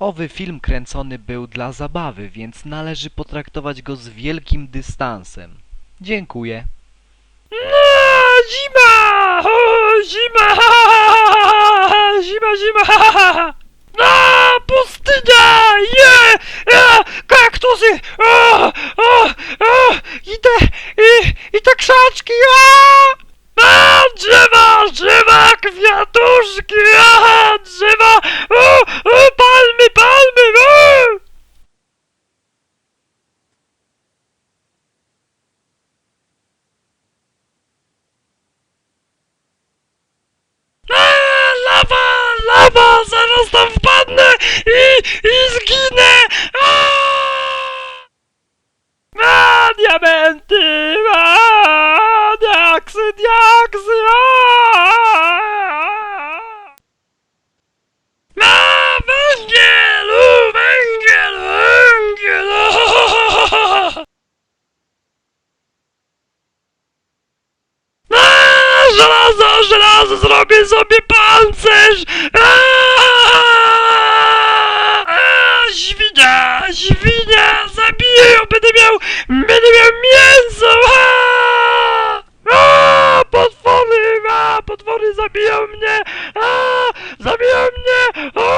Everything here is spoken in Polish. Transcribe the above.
Owy film kręcony był dla zabawy, więc należy potraktować go z wielkim dystansem. Dziękuję. No, zima! O, zima! Zima, zima! No, pustynia! Je! Ja, kaktusy! O, o, o, I te, i, i te krzaczki! A! A, drzewa, drzewa, kwiatuszki! A, drzewa! O, o, palmy, palmy! O! A, lawa, lawa, zaraz tam wpadnę i, i zginę! A, diamenty! A, diaksy, diaksy! A, a, węgiel! Węgiel! A, żelazo, żelazo, zrobię sobie pancerz! Zabiją mnie! A, zabiją mnie! O